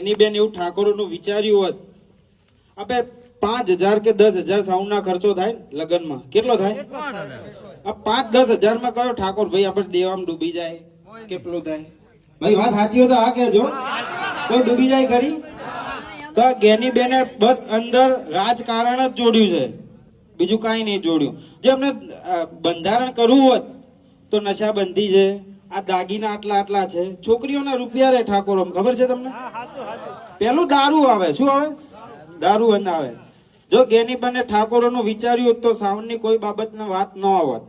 એની બેન એવું ઠાકોરોનું વિચાર્યું હોત આપણે પાંચ હજાર કે દસ હજાર સાઉન્ડના ખર્ચો થાય ને લગ્નમાં? કેટલો થાય? આ પાંચ દસ હજારમાં કયો ઠાકોર? ભાઈ, આપણે દેવામાં ડૂબી જાય. કેટલું થાય? ભાઈ, વાત સાચી હોય તો આ કહેજો. કોઈ ડૂબી જાય ખરી? તો ગેની બેને બસ અંદર રાજકારણ જ જોડ્યું છે. બીજું કાંઈ નહીં જોડ્યું. જે અમને બંધારણ કરવું હોત તો નશાબંધી છે. આ દાગીના આટલા આટલા છે. છોકરીઓના રૂપિયા રે ઠાકોર ખબર છે તમને? પેલું દારૂ આવે. શું આવે? દારૂ અને આવે. જો ગેની બને ઠાકોરોનું વિચાર્યું તો સાઉન્ડની કોઈ બાબતની વાત ન આવત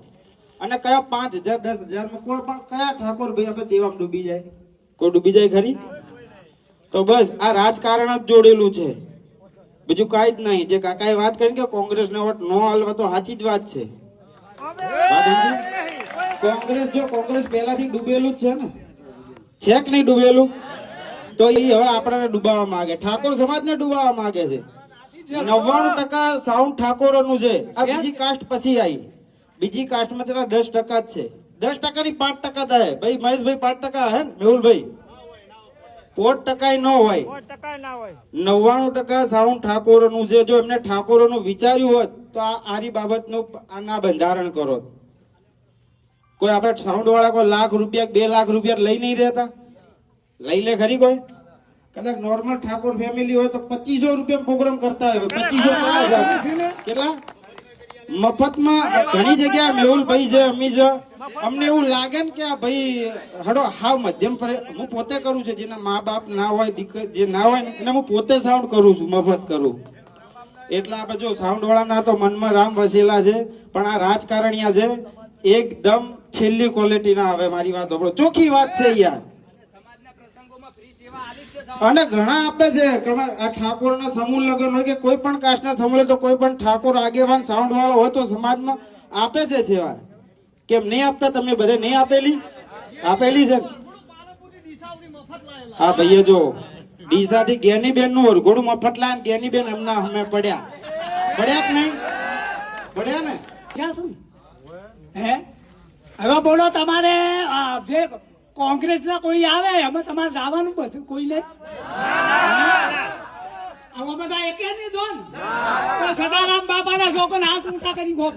અને કયા પાંચ હજાર દસ હજારમાં કોઈ પણ કયા ઠાકોર ભાઈ આપણે દેવામાં ડૂબી જાય? કોઈ ડૂબી જાય ખરી? તો બસ આ રાજકારણ જ જોડેલું છે. બીજું કાંઈ જ નહીં. જે કાકાએ વાત કરી કે કોંગ્રેસને વોટ ન હાલવા તો સાચી જ વાત છે? કોંગ્રેસ જો કોંગ્રેસ પહેલાથી ડૂબેલું જ છે ને? છે કે નહીં ડૂબેલું? તો એ હવે આપણને ડૂબાવવા માંગે. ઠાકોર સમાજને ડૂબાવવા માંગે છે. નવ્વાણું ટકા સાઉન્ડ ઠાકોરોનું છે. આ બીજી કાસ્ટ પછી આવી. બીજી કાસ્ટમાં ચલા દસ ટકા જ છે. દસ ટકાની પાંચ ટકા થાય ભાઈ મહેશભાઈ પાંચ ટકા હે ને? મેહુલભાઈ? પોત ટકા ન હોય. નવ્વાણું ટકા સાઉન્ડ ઠાકોરોનું છે. જો એમને ઠાકોરોનું વિચાર્યું હોત તો આ આરી બાબતનું આના બંધારણ કરો. કોઈ આપણે સાઉન્ડ વાળા કોઈ લાખ રૂપિયા બે લાખ રૂપિયા લઈ નહીં રહેતા? લઈ લે ખરી કોઈ? કદાચ નોર્મલ ઠાકોર ફેમિલી હોય તો પચીસો રૂપિયા પ્રોગ્રામ કરતા હોય. પચીસો કેટલા? મફતમાં ઘણી જગ્યાએ મેહુલભાઈ છે અમી છે. અમને એવું લાગે ને કે આ ભાઈ હડો હાવ મધ્યમ પર- હું પોતે કરું છું જેના મા બાપ ના હોય દીકરી જે ના હોય ને એને હું પોતે સાઉન્ડ કરું છું મફત કરું. એટલે આપણે જો સાઉન્ડ વાળાના તો મનમાં રામ વસેલા છે પણ આ રાજકારણીયા છે. એકદમ છેલ્લી ક્વોલિટીના આવે, મારી વાત સાંભળો. ચોખ્ખી વાત છે યાર. અને ઘણા આપે છે કે આ ઠાકોરના સમૂહ લગ્ન હોય કે કોઈ પણ કાસ્ટના સમૂહ તો કોઈ પણ ઠાકોર આગેવાન સાઉન્ડ વાળો હોય તો સમાજમાં આપે છે સેવા. કેમ નહીં આપતા? તમે બધે નહીં આપેલી? આપેલી છે હા, ભાઈએ જો, ડીસાથી ગેની બેનનું વરઘોડું મફત લાય ગેની બેન એમના અમે પડ્યા. પડ્યા કે નહીં? પડ્યા ને? ક્યાં છું હે? હવે બોલો તમારે જે કોંગ્રેસના કોઈ આવે એમાં તમારે જવાનું બધું કોઈને આવા બધા એકે નહીં દો ને. તો સદારામ બાપાના છોકરાને હાથ ઊંચા કરી. ગો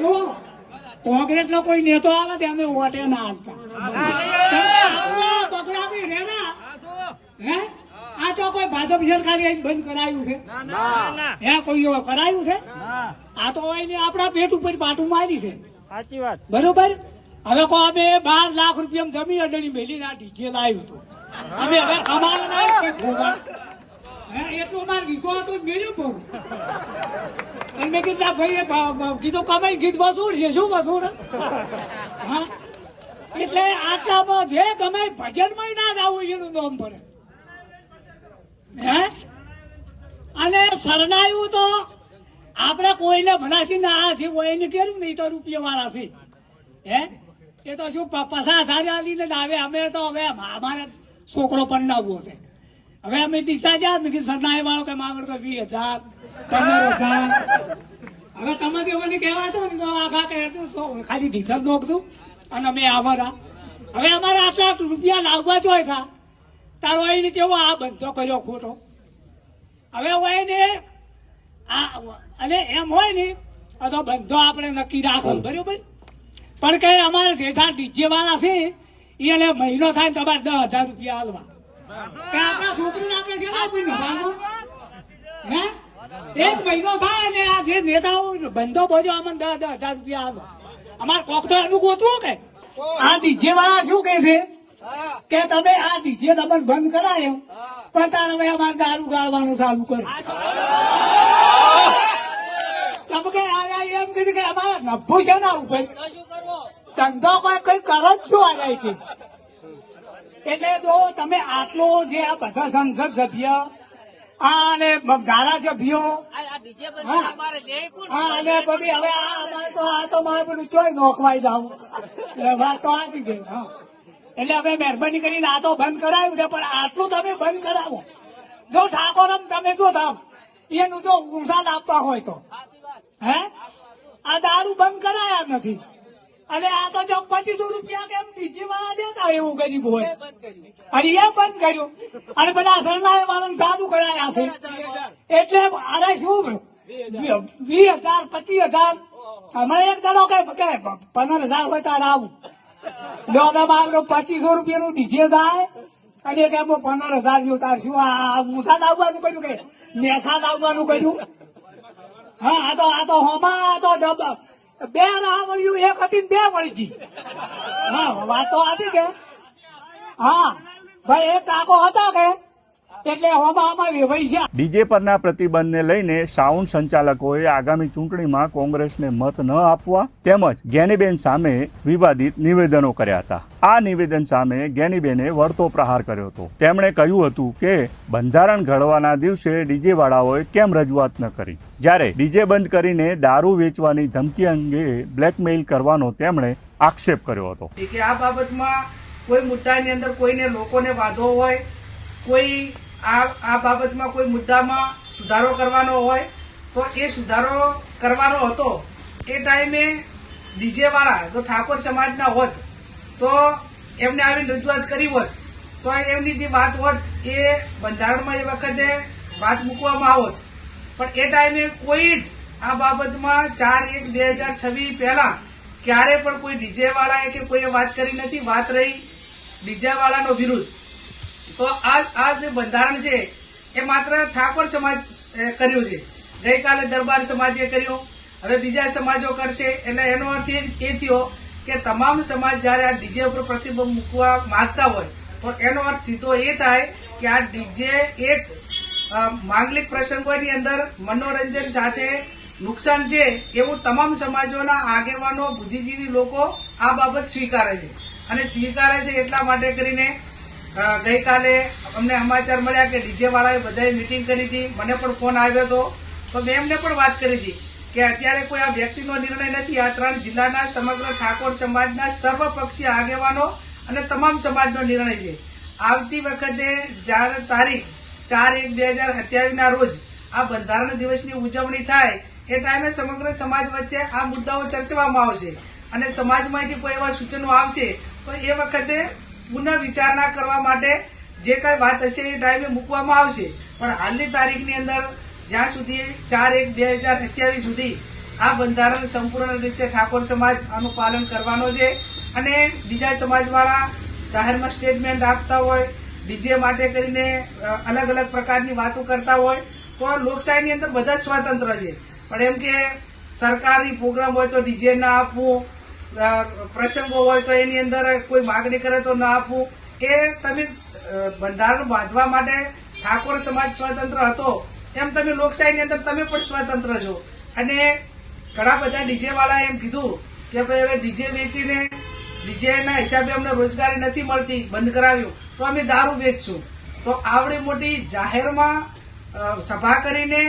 જો કોંગ્રેસ નો જો કોઈ નેતો આવે તો એમને વોટે ના આપતા. બગડાવી રેના હે? આ તો કોઈ ભાજપ સરકારે બંધ કરાયું છે? હે કોઈ એવો કરાયું છે? આ તો એને આપણા પેટ ઉપર પાટું મારી છે. સાચી વાત. બરોબર? હવે કો અમે બાર લાખ રૂપિયા જમી અડણી મેલી ના ડીજે લાવ્યું હતું. અમે હવે કમાવા ના કોઈ હે એટલું માર ગીતો હતો મેળ્યું પૂરું અને મેં કીધું ભાઈ કીધું કમાઈ ગીત વસૂળ છે શું વસૂળ હા? એટલે આટલામાં જે તમે ભજનમાં ના જ આવું એનું નામ પડે. હે? અને શરણાયું તો આપણે કોઈને ભલાથી ના છે જે એને કેરું નહીં તો રૂપિયા વાળા છે? હે? એ તો શું પ- પચાસ હજાર લઈને આવે? અમે તો હવે અમારે છોકરો પંડાવવો છે. હવે અમે દિશા જ્યાં મેં કીધું સરનાય વાળો કે માગણ તો વીસ હજાર, પંદર હજાર. હવે તમે મને કહેવાતો ને તો આખા કહે ખાલી ઢીસર નોખતું અને અમે આવરા હવે અમારે આટલા રૂપિયા લાવવા જ હોય થા. તારો એને કેવો આ બંધો કર્યો ખોટો? હવે હોય ને અને એમ હોય ને આ તો બંધો આપણે નક્કી રાખો બરોબર? પણ કઈ અમારે જેઠા ડીજે વાળા છે એને મહિનો થાય તમારે દસ હજાર રૂપિયા હાલવા. આપણા છોકરીને આપણે કોઈ નભાવવું? હે? એક મહિનો થાય ને આ જે નેતાઓ બંધો બોજો અમને દસ દસ હજાર રૂપિયા હાલો અમારે કોક તો એનું ગોતવું કે? આ ડીજે વાળા શું કહે છે? કે તમે આ ડીજે દમન બંધ કરાયો? પણ તારે હવે અમારે દારૂ ગાળવાનું ચાલુ કર્યું. તમે કે આ એમ કીધું કે અમારે નફો છે ના ઉપર ધંધો કોઈ કઈ કરો જ છો આ એટલે જો તમે આટલો જે આ બધા સંસદ સભ્ય આ અને ધારાસભ્યો અને પછી હવે આ તો આ તો મારે બધું ચોય નોખવાઈ જાવ. વાત તો આ જ ગઈ હા. એટલે હવે મહેરબાની કરીને આ તો બંધ કરાયું છે, પણ આટલું તમે બંધ કરાવો. જો ઠાકોર તમે જો થાવ એનું જો ઉષાદ આપવા હોય તો. હે? આ દારૂ બંધ કરાયા નથી. અને આ તો જો પચીસો રૂપિયા કેમ બીજી વાળા દેતા એવું ગરીબ હોય? અને એ બંધ કર્યું. અને બધા શરણાય વાળાને સાદું કરાયા છે. એટલે આને શું વીસ હજાર, પચીસ હજાર? અમારે એક દાડો કે કે પંદર હજાર હોય તારે આવું. અમે મારો પચીસો રૂપિયાનું ડીજે થાય અને કે હું પંદર હજાર જેવું તાર શું આ મુસા લાવવાનું કહ્યું કે? મેસા લાવવાનું કહ્યું હા, આ તો આ તો હોમા, આ તો બે રાહ વળ્યું એક હતી બે વળી ગઈ હા, વાત તો હતી કે? હા, ભાઈ, એક કાકો હતો કે? એટલે હોમાં વેવાઈ છે ડીજે પરના પ્રતિબંધને લઈને સાઉન્ડ સંચાલકોએ આગામી ચૂંટણીમાં કોંગ્રેસને મત ન આપવા તેમજ ગેનીબેન સામે વિવાદિત નિવેદનો કર્યા હતા. આ નિવેદન સામે ગેનીબેને વળતો પ્રહાર કર્યો હતો. તેમણે કહ્યું હતું કે બંધારણ ઘડવાના દિવસે ડીજે વાળાઓએ કેમ રજૂઆત ન કરી? જ્યારે ડીજે બંધ કરીને દારૂ વેચવાની ધમકી અંગે બ્લેકમેઇલ કરવાનો તેમણે આક્ષેપ કર્યો હતો. કે આ બાબતમાં કોઈ મુદ્દાની અંદર કોઈને લોકોને વાંધો હોય કોઈ આ આ બાબતમાં કોઈ મુદ્દામાં સુધારો કરવાનો હોય તો એ સુધારો કરવાનો હતો. એ ટાઈમે ડીજે વાળા જો ઠાકોર સમાજના હોત, તો એમને આવીને રજૂઆત કરી હોત, તો એમની જે વાત હોત, એ બંધારણમાં એ વખતે વાત મૂકવામાં આવત. પણ એ ટાઈમે કોઈ જ આ બાબતમાં ચાર એક બે હજાર છવ્વીસ પહેલા ક્યારે પણ કોઈ ડીજે વાળાએ કે કોઈએ વાત કરી નથી, વાત રહી ડીજે વાળાનો વિરુદ્ધ. તો આ આ જે બંધારણ છે, એ માત્ર ઠાકોર સમાજ કર્યું છે. ગઈકાલે દરબાર સમાજે કર્યું. હવે બીજા સમાજો કરશે. એટલે એનો અર્થ એ થયો કે તમામ સમાજ જયારે આ ડીજે ઉપર પ્રતિબંધ મૂકવા માંગતા હોય, તો એનો અર્થ સીધો એ થાય કે આ ડીજે એક માંગલિક પ્રસંગોની અંદર મનોરંજન સાથે નુકસાન છે એવું તમામ સમાજોના આગેવાનો, બુદ્ધિજીવી લોકો આ બાબત સ્વીકારે છે. અને સ્વીકારે છે એટલા માટે કરીને ગઈકાલે અમને સમાચાર મળ્યા કે ડીજે વાળાએ બધાએ મિટિંગ કરી હતી. મને પણ ફોન આવ્યો હતો. તો મેં એમને પણ વાત કરી હતી કે અત્યારે કોઈ આ વ્યક્તિનો નિર્ણય નથી. આ ત્રણ જિલ્લાના સમગ્ર ઠાકોર સમાજના સર્વપક્ષીય આગેવાનો અને તમામ સમાજનો નિર્ણય છે. આવતી વખતે જ્યારે તારીખ ચાર એક બે હજાર અત્યારના રોજ આ બંધારણ દિવસની ઉજવણી થાય, એ ટાઈમે સમગ્ર સમાજ વચ્ચે આ મુદ્દાઓ ચર્ચવામાં આવશે. અને સમાજમાંથી કોઈ એવા સૂચનો આવશે, તો એ વખતે પુનઃ વિચારણા કરવા માટે જે કઈ વાત હશે એ ટાઈમે મૂકવામાં આવશે. પણ હાલની તારીખની અંદર જ્યાં સુધી ચાર એક બે હજાર અત્યાવીસ સુધી આ બંધારણ સંપૂર્ણ રીતે ઠાકોર સમાજ આનું પાલન કરવાનો છે અને બીજા સમાજવાળા જાહેરમાં સ્ટેટમેન્ટ આપતા હોય, ડીજે માટે કરીને અલગ અલગ પ્રકારની વાતો કરતા હોય, તો લોકશાહીની અંદર બધા જ સ્વતંત્ર છે. પણ એમ કે સરકારી પ્રોગ્રામ હોય તો ડીજે ના આપવું પ્રસંગો હોય તો એની અંદર કોઈ માગણી કરે તો ના આપવું. એ તમે બંધારણ બાંધવા માટે ઠાકોર સમાજ સ્વતંત્ર હતો, એમ તમે લોકશાહીની અંદર તમે પણ સ્વતંત્ર છો. અને ઘણા બધા ડીજે વાળા એમ કીધું કે ભાઈ હવે ડીજે વેચીને ડીજે ના હિસાબે અમને રોજગારી નથી મળતી, બંધ કરાવ્યું. તો અમે દારૂ વેચશું. તો આવડી મોટી જાહેરમાં સભા કરીને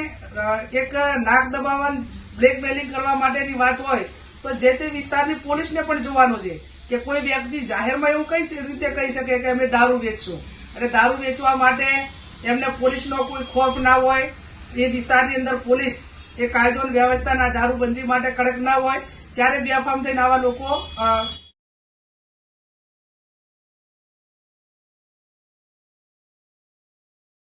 એક નાક દબાવવા બ્લેકમેલિંગ કરવા માટેની વાત હોય તો જે તે વિસ્તારની પોલીસને પણ જોવાનું છે કે કોઈ વ્યક્તિ જાહેરમાં એવું કઈ રીતે કહી શકે કે અમે દારૂ વેચશું. અને દારૂ વેચવા માટે એમને પોલીસનો કોઈ ખોફ ના હોય, એ વિસ્તારની અંદર પોલીસ એ કાયદો વ્યવસ્થાના દારૂબંધી માટે કડક ના હોય, ત્યારે બેફામ થઈને આવા લોકો